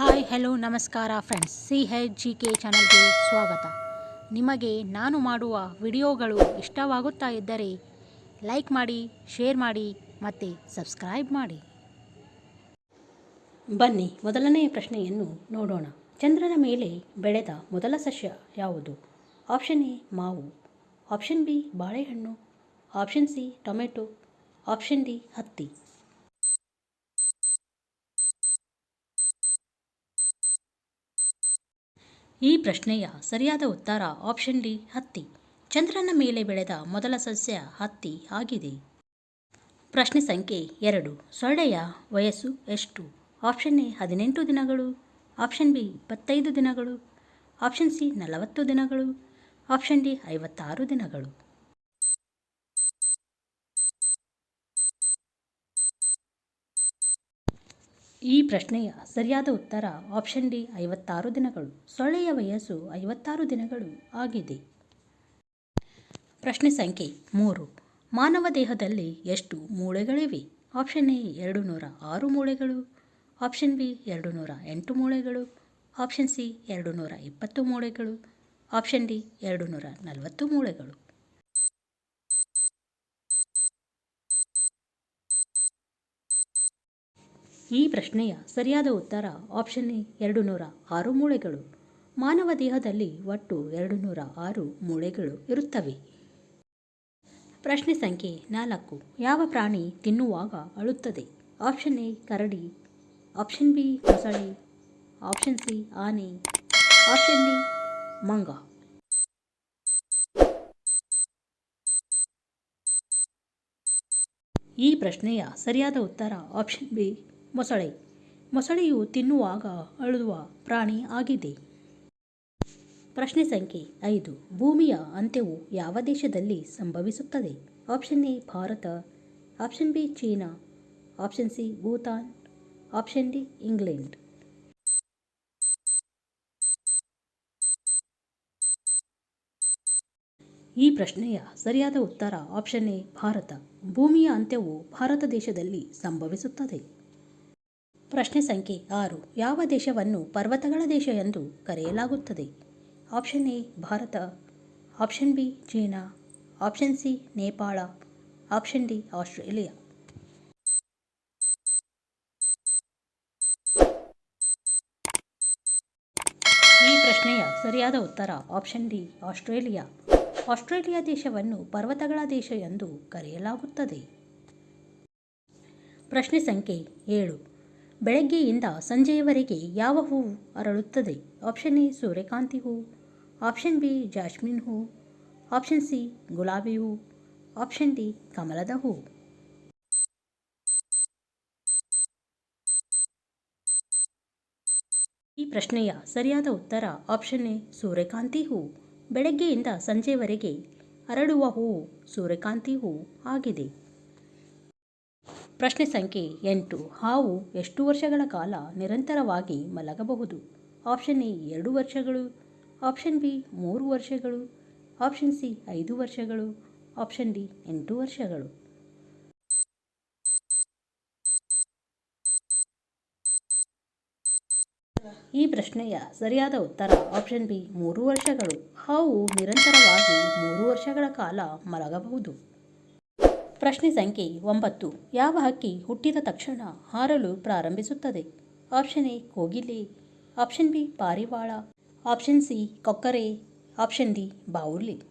Hi hello ನಮಸ್ಕಾರ friends C H G K ಚಾನಲ್ಗೆ ಸ್ವಾಗತ. ನಿಮಗೆ ನಾನು ಮಾಡುವ ವಿಡಿಯೋಗಳು ಇಷ್ಟವಾಗುತ್ತಾ ಇದ್ದರೆ ಲೈಕ್ ಮಾಡಿ ಶೇರ್ ಮಾಡಿ ಮತ್ತು ಸಬ್ಸ್ಕ್ರೈಬ್ ಮಾಡಿ. ಬನ್ನಿ ಮೊದಲನೆಯ ಪ್ರಶ್ನೆಯನ್ನು ನೋಡೋಣ. ಚಂದ್ರನ ಮೇಲೆ ಬೆಳೆದ ಮೊದಲ ಸಸ್ಯ ಯಾವುದು? ಆಪ್ಷನ್ ಎ, ಮಾವು. ಆಪ್ಷನ್ ಬಿ, ಬಾಳೆಹಣ್ಣು. Option C, tomato. Option D, ಹತ್ತಿ. ಈ ಪ್ರಶ್ನೆಯ ಸರಿಯಾದ ಉತ್ತರ ಆಪ್ಷನ್ ಡಿ ಹತ್ತಿ. ಚಂದ್ರನ ಮೇಲೆ ಬೆಳೆದ ಮೊದಲ ಸಸ್ಯ ಹತ್ತಿ ಆಗಿದೆ. ಪ್ರಶ್ನೆ ಸಂಖ್ಯೆ ಎರಡು. ಸೊಳ್ಳೆಯ ವಯಸ್ಸು ಎಷ್ಟು? ಆಪ್ಷನ್ ಎ ಹದಿನೆಂಟು ದಿನಗಳು. ಆಪ್ಷನ್ ಬಿ ಇಪ್ಪತ್ತೈದು ದಿನಗಳು. ಆಪ್ಷನ್ ಸಿ ನಲವತ್ತು ದಿನಗಳು. ಆಪ್ಷನ್ ಡಿ ಐವತ್ತಾರು ದಿನಗಳು. ಈ ಪ್ರಶ್ನೆಯ ಸರಿಯಾದ ಉತ್ತರ ಆಪ್ಷನ್ ಡಿ ಐವತ್ತಾರು ದಿನಗಳು. ಸೊಳ್ಳೆಯ ವಯಸ್ಸು ಐವತ್ತಾರು ದಿನಗಳು ಆಗಿದೆ. ಪ್ರಶ್ನೆ ಸಂಖ್ಯೆ ಮೂರು. ಮಾನವ ದೇಹದಲ್ಲಿ ಎಷ್ಟು ಮೂಳೆಗಳಿವೆ? ಆಪ್ಷನ್ ಎ ಎರಡು ನೂರ ಆರು ಮೂಳೆಗಳು. ಆಪ್ಷನ್ ಬಿ ಎರಡು ನೂರ ಎಂಟು ಮೂಳೆಗಳು. ಆಪ್ಷನ್ ಸಿ ಎರಡು ನೂರ ಇಪ್ಪತ್ತು ಮೂಳೆಗಳು. ಆಪ್ಷನ್ ಡಿ ಎರಡು ನೂರ ನಲವತ್ತು ಮೂಳೆಗಳು. ಈ ಪ್ರಶ್ನೆಯ ಸರಿಯಾದ ಉತ್ತರ ಆಪ್ಷನ್ ಎ ಎರಡು ನೂರ ಆರು ಮೂಳೆಗಳು. ಮಾನವ ದೇಹದಲ್ಲಿ ಒಟ್ಟು ಎರಡು ನೂರ ಆರು ಮೂಳೆಗಳು ಇರುತ್ತವೆ. ಪ್ರಶ್ನೆ ಸಂಖ್ಯೆ ನಾಲ್ಕು. ಯಾವ ಪ್ರಾಣಿ ತಿನ್ನುವಾಗ ಅಳುತ್ತದೆ? ಆಪ್ಷನ್ ಎ ಕರಡಿ ಆಪ್ಷನ್ ಬಿ ಮೊಸಳೆ ಆಪ್ಷನ್ ಸಿ ಆನೆ ಆಪ್ಷನ್ ಡಿ ಮಂಗ. ಈ ಪ್ರಶ್ನೆಯ ಸರಿಯಾದ ಉತ್ತರ ಆಪ್ಷನ್ ಬಿ ಮೊಸಳೆ. ಮೊಸಳೆಯು ತಿನ್ನುವಾಗ ಅಳುವ ಪ್ರಾಣಿ ಆಗಿದೆ. ಪ್ರಶ್ನೆ ಸಂಖ್ಯೆ ಐದು. ಭೂಮಿಯ ಅಂತ್ಯವು ಯಾವ ದೇಶದಲ್ಲಿ ಸಂಭವಿಸುತ್ತದೆ? Option A, Bharat. Option B, China. Option C, Bhutan. Option D, England. ಈ ಪ್ರಶ್ನೆಯ ಸರಿಯಾದ ಉತ್ತರ ಆಪ್ಷನ್ ಎ, ಭಾರತ. ಭೂಮಿಯ ಅಂತ್ಯವು ಭಾರತ ದೇಶದಲ್ಲಿ ಸಂಭವಿಸುತ್ತದೆ. ಪ್ರಶ್ನೆ ಸಂಖ್ಯೆ ಆರು. ಯಾವ ದೇಶವನ್ನು ಪರ್ವತಗಳ ದೇಶ ಎಂದು ಕರೆಯಲಾಗುತ್ತದೆ? Option A, Bharat. Option B, China. Option C, Nepal. Option D, Australia. ಈ ಪ್ರಶ್ನೆಯ ಸರಿಯಾದ ಉತ್ತರ ಆಪ್ಷನ್ ಡಿ, ಆಸ್ಟ್ರೇಲಿಯಾ. ಆಸ್ಟ್ರೇಲಿಯಾ ದೇಶವನ್ನು ಪರ್ವತಗಳ ದೇಶ ಎಂದು ಕರೆಯಲಾಗುತ್ತದೆ. ಪ್ರಶ್ನೆ ಸಂಖ್ಯೆ ಏಳು. ಬೆಳಗ್ಗೆಯಿಂದ ಸಂಜೆಯವರೆಗೆ ಯಾವ ಹೂವು ಅರಳುತ್ತದೆ? ಆಪ್ಷನ್ ಎ ಸೂರ್ಯಕಾಂತಿ ಹೂವು ಆಪ್ಷನ್ ಬಿ ಜಾಸ್ಮಿನ್ ಹೂವು ಆಪ್ಷನ್ ಸಿ ಗುಲಾಬಿ ಹೂವು ಆಪ್ಷನ್ ಡಿ ಕಮಲದ ಹೂವು ಈ ಪ್ರಶ್ನೆಯ ಸರಿಯಾದ ಉತ್ತರ ಆಪ್ಷನ್ ಎ ಸೂರ್ಯಕಾಂತಿ ಹೂವು ಬೆಳಗ್ಗೆಯಿಂದ ಸಂಜೆವರೆಗೆ ಅರಳುವ ಹೂವು ಸೂರ್ಯಕಾಂತಿ ಹೂವು ಆಗಿದೆ. ಪ್ರಶ್ನೆ ಸಂಖ್ಯೆ ಎಂಟು. ಹಾವು ಎಷ್ಟು ವರ್ಷಗಳ ಕಾಲ ನಿರಂತರವಾಗಿ ಮಲಗಬಹುದು? ಆಪ್ಷನ್ ಎ ಎರಡು ವರ್ಷಗಳು, ಆಪ್ಷನ್ ಬಿ ಮೂರು ವರ್ಷಗಳು, ಆಪ್ಷನ್ ಸಿ ಐದು ವರ್ಷಗಳು, ಆಪ್ಷನ್ ಡಿ ಎಂಟು ವರ್ಷಗಳು. ಈ ಪ್ರಶ್ನೆಯ ಸರಿಯಾದ ಉತ್ತರ ಆಪ್ಷನ್ ಬಿ ಮೂರು ವರ್ಷಗಳು. ಹಾವು ನಿರಂತರವಾಗಿ ಮೂರು ವರ್ಷಗಳ ಕಾಲ ಮಲಗಬಹುದು. ಪ್ರಶ್ನೆ ಸಂಖ್ಯೆ ಒಂಬತ್ತು. ಯಾವ ಹಕ್ಕಿ ಹುಟ್ಟಿದ ತಕ್ಷಣ ಹಾರಲು ಪ್ರಾರಂಭಿಸುತ್ತದೆ? ಆಪ್ಷನ್ ಎ, ಕೋಗಿಲೆ. ಆಪ್ಷನ್ ಬಿ, ಪಾರಿವಾಳ. ಆಪ್ಷನ್ ಸಿ, ಕೊಕ್ಕರೆ. ಆಪ್ಷನ್ ಡಿ, ಬಾವುಲಿ.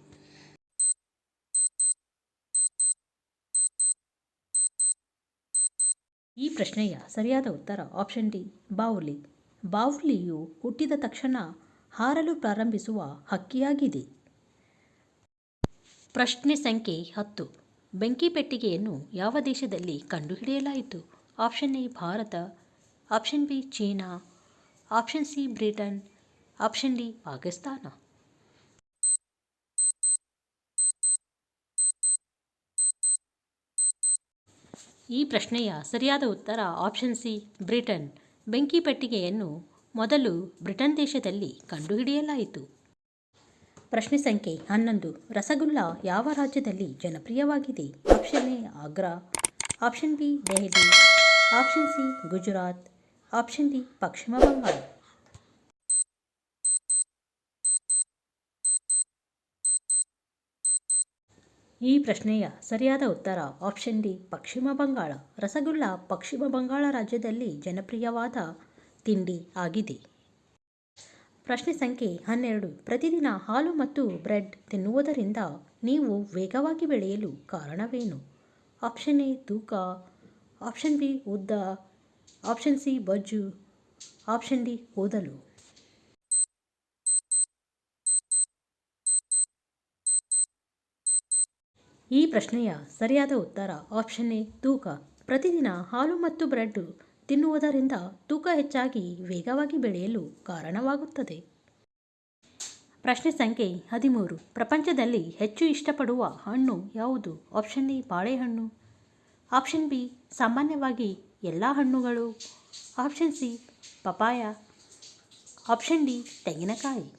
ಈ ಪ್ರಶ್ನೆಯ ಸರಿಯಾದ ಉತ್ತರ ಆಪ್ಷನ್ ಡಿ, ಬಾವುಲಿ. ಬಾವುಲಿಯು ಹುಟ್ಟಿದ ತಕ್ಷಣ ಹಾರಲು ಪ್ರಾರಂಭಿಸುವ ಹಕ್ಕಿಯಾಗಿದೆ. ಪ್ರಶ್ನೆ ಸಂಖ್ಯೆ ಹತ್ತು. ಬೆಂಕಿ ಪೆಟ್ಟಿಗೆಯನ್ನು ಯಾವ ದೇಶದಲ್ಲಿ ಕಂಡುಹಿಡಿಯಲಾಯಿತು? Option A, Bharat. Option B, China. Option C, Britain. Option D, Pakistan. ಈ ಪ್ರಶ್ನೆಯ ಸರಿಯಾದ ಉತ್ತರ ಆಪ್ಷನ್ ಸಿ, ಬ್ರಿಟನ್. ಬೆಂಕಿ ಪೆಟ್ಟಿಗೆಯನ್ನು ಮೊದಲು ಬ್ರಿಟನ್ ದೇಶದಲ್ಲಿ ಕಂಡುಹಿಡಿಯಲಾಯಿತು. ಪ್ರಶ್ನೆ ಸಂಖ್ಯೆ ಹನ್ನೊಂದು. ರಸಗುಲ್ಲ ಯಾವ ರಾಜ್ಯದಲ್ಲಿ ಜನಪ್ರಿಯವಾಗಿದೆ? Option A, Agra. Option B, Delhi. Option C, Gujarat. Option D, Paschim Bangal. ಈ ಪ್ರಶ್ನೆಯ ಸರಿಯಾದ ಉತ್ತರ ಆಪ್ಷನ್ ಡಿ, ಪಶ್ಚಿಮ ಬಂಗಾಳ. ರಸಗುಲ್ಲ ಪಶ್ಚಿಮ ಬಂಗಾಳ ರಾಜ್ಯದಲ್ಲಿ ಜನಪ್ರಿಯವಾದ ತಿಂಡಿ ಆಗಿದೆ. ಪ್ರಶ್ನೆ ಸಂಖ್ಯೆ ಹನ್ನೆರಡು. ಪ್ರತಿದಿನ ಹಾಲು ಮತ್ತು ಬ್ರೆಡ್ ತಿನ್ನುವುದರಿಂದ ನೀವು ವೇಗವಾಗಿ ಬೆಳೆಯಲು ಕಾರಣವೇನು? ಆಪ್ಷನ್ ಎ, ತೂಕ. ಆಪ್ಷನ್ ಬಿ, ಉದ್ದ. ಆಪ್ಷನ್ ಸಿ, ಬಜ್ಜು. ಆಪ್ಷನ್ ಡಿ, ಓದಲು. ಈ ಪ್ರಶ್ನೆಯ ಸರಿಯಾದ ಉತ್ತರ ಆಪ್ಷನ್ ಎ, ತೂಕ. ಪ್ರತಿದಿನ ಹಾಲು ಮತ್ತು ಬ್ರೆಡ್ ತಿನ್ನುವುದರಿಂದ ತೂಕ ಹೆಚ್ಚಾಗಿ ವೇಗವಾಗಿ ಬೆಳೆಯಲು ಕಾರಣವಾಗುತ್ತದೆ. ಪ್ರಶ್ನೆ ಸಂಖ್ಯೆ ಹದಿಮೂರು. ಪ್ರಪಂಚದಲ್ಲಿ ಹೆಚ್ಚು ಇಷ್ಟಪಡುವ ಹಣ್ಣು ಯಾವುದು? ಆಪ್ಷನ್ ಎ, ಬಾಳೆಹಣ್ಣು. ಆಪ್ಷನ್ ಬಿ, ಸಾಮಾನ್ಯವಾಗಿ ಎಲ್ಲ ಹಣ್ಣುಗಳು. Option C papaya option D, ತೆಂಗಿನಕಾಯಿ.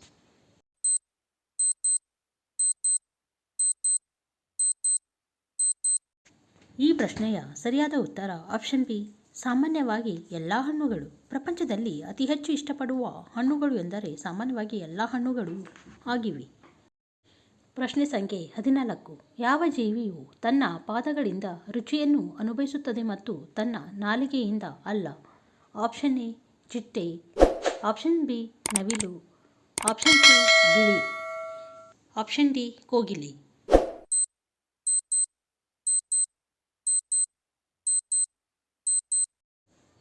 ಈ ಪ್ರಶ್ನೆಯ ಸರಿಯಾದ ಉತ್ತರ ಆಪ್ಷನ್ ಬಿ ಸಾಮಾನ್ಯವಾಗಿ ಎಲ್ಲ ಹಣ್ಣುಗಳು ಪ್ರಪಂಚದಲ್ಲಿ ಅತಿ ಹೆಚ್ಚು ಇಷ್ಟಪಡುವ ಹಣ್ಣುಗಳು ಎಂದರೆ ಸಾಮಾನ್ಯವಾಗಿ ಎಲ್ಲ ಹಣ್ಣುಗಳು ಆಗಿವೆ. ಪ್ರಶ್ನೆ ಸಂಖ್ಯೆ ಹದಿನಾಲ್ಕು. ಯಾವ ಜೀವಿಯು ತನ್ನ ಪಾದಗಳಿಂದ ರುಚಿಯನ್ನು ಅನುಭವಿಸುತ್ತದೆ ಮತ್ತು ತನ್ನ ನಾಲಿಗೆಯಿಂದ ಅಲ್ಲ? ಆಪ್ಷನ್ ಎ, ಚಿಟ್ಟೆ. ಆಪ್ಷನ್ ಬಿ, ನವಿಲು. ಆಪ್ಷನ್ ಸಿ, ಗಿಳಿ. ಆಪ್ಷನ್ ಡಿ, ಕೋಗಿಲೆ.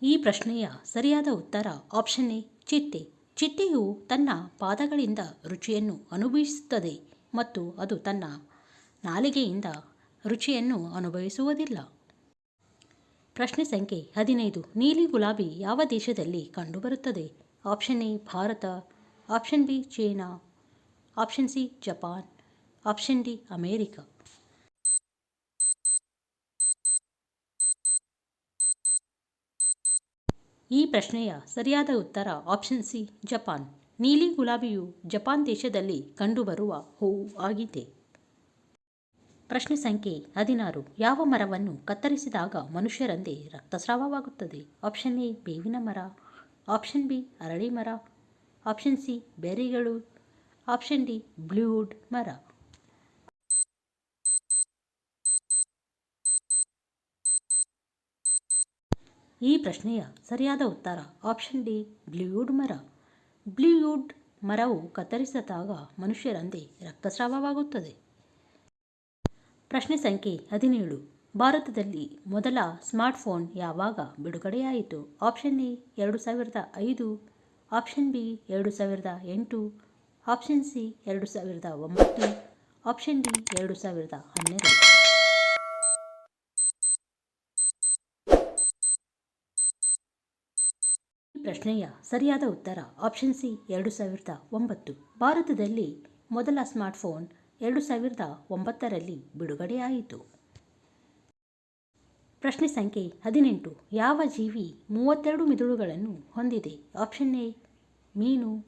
ಈ ಪ್ರಶ್ನೆಯ ಸರಿಯಾದ ಉತ್ತರ ಆಪ್ಷನ್ ಎ, ಚಿಟ್ಟೆ. ಚಿಟ್ಟೆಯು ತನ್ನ ಪಾದಗಳಿಂದ ರುಚಿಯನ್ನು ಅನುಭವಿಸುತ್ತದೆ ಮತ್ತು ಅದು ತನ್ನ ನಾಲಿಗೆಯಿಂದ ರುಚಿಯನ್ನು ಅನುಭವಿಸುವುದಿಲ್ಲ. ಪ್ರಶ್ನೆ ಸಂಖ್ಯೆ ಹದಿನೈದು. ನೀಲಿ ಗುಲಾಬಿ ಯಾವ ದೇಶದಲ್ಲಿ ಕಂಡುಬರುತ್ತದೆ? Option A, Bharat. Option B, China. Option C, Japan. Option D, America. ಈ ಪ್ರಶ್ನೆಯ ಸರಿಯಾದ ಉತ್ತರ ಆಪ್ಷನ್ ಸಿ ಜಪಾನ್ ನೀಲಿ ಗುಲಾಬಿಯು ಜಪಾನ್ ದೇಶದಲ್ಲಿ ಕಂಡುಬರುವ ಹೂವು ಆಗಿದೆ. ಪ್ರಶ್ನೆ ಸಂಖ್ಯೆ ಹದಿನಾರು. ಯಾವ ಮರವನ್ನು ಕತ್ತರಿಸಿದಾಗ ಮನುಷ್ಯರಂದೇ ರಕ್ತಸ್ರಾವವಾಗುತ್ತದೆ? ಆಪ್ಷನ್ ಎ ಬೇವಿನ ಮರ. ಆಪ್ಷನ್ ಬಿ ಅರಳಿ ಮರ. ಆಪ್ಷನ್ ಸಿ ಬೆರಿಗಳು. ಆಪ್ಷನ್ ಡಿ ಬ್ಲೂವುಡ್ ಮರ. ಈ ಪ್ರಶ್ನೆಯ ಸರಿಯಾದ ಉತ್ತರ ಆಪ್ಷನ್ ಡಿ ಬ್ಲೂವುಡ್ ಮರ. ಬ್ಲೂವುಡ್ ಮರವು ಕತ್ತರಿಸಿದಾಗ ಮನುಷ್ಯರಂತೆ ರಕ್ತಸ್ರಾವವಾಗುತ್ತದೆ. ಪ್ರಶ್ನೆ ಸಂಖ್ಯೆ ಹದಿನೇಳು. ಭಾರತದಲ್ಲಿ ಮೊದಲ ಸ್ಮಾರ್ಟ್ಫೋನ್ ಯಾವಾಗ ಬಿಡುಗಡೆಯಾಯಿತು? ಆಪ್ಷನ್ ಎ, ಎರಡು ಸಾವಿರದ ಐದು. ಆಪ್ಷನ್ ಬಿ, ಎರಡು ಸಾವಿರದ ಎಂಟು. ಆಪ್ಷನ್ ಸಿ, ಎರಡು ಸಾವಿರದ ಒಂಬತ್ತು. ಆಪ್ಷನ್ ಡಿ, ಎರಡು ಸಾವಿರದ ಹನ್ನೆರಡು. ಪ್ರಶ್ನೆಯ ಸರಿಯಾದ ಉತ್ತರ ಆಪ್ಷನ್ ಸಿ ಎರಡು ಸಾವಿರದ ಒಂಬತ್ತು. ಭಾರತದಲ್ಲಿ ಮೊದಲ ಸ್ಮಾರ್ಟ್ಫೋನ್ ಎರಡು ಸಾವಿರದ ಒಂಬತ್ತರಲ್ಲಿ ಬಿಡುಗಡೆಯಾಯಿತು. ಪ್ರಶ್ನೆ ಸಂಖ್ಯೆ ಹದಿನೆಂಟು. ಯಾವ ಜೀವಿ ಮೂವತ್ತೆರಡು ಮಿದುಳುಗಳನ್ನು ಹೊಂದಿದೆ? ಆಪ್ಷನ್ ಎ ಮೀನು.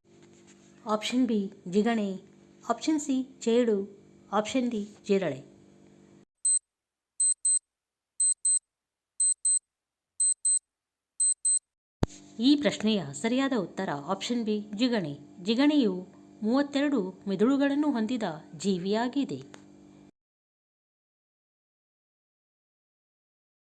ಆಪ್ಷನ್ ಬಿ ಜಿಗಣೆ. ಆಪ್ಷನ್ ಸಿ ಚೇಳು ಆಪ್ಷನ್ ಡಿ ಜಿರಳೆ. ಈ ಪ್ರಶ್ನೆಯ ಸರಿಯಾದ ಉತ್ತರ ಆಪ್ಷನ್ ಬಿ ಜಿಗಣೆ. ಜಿಗಣೆಯು ಮೂವತ್ತೆರಡು ಮಿದುಳುಗಳನ್ನು ಹೊಂದಿದ ಜೀವಿಯಾಗಿದೆ.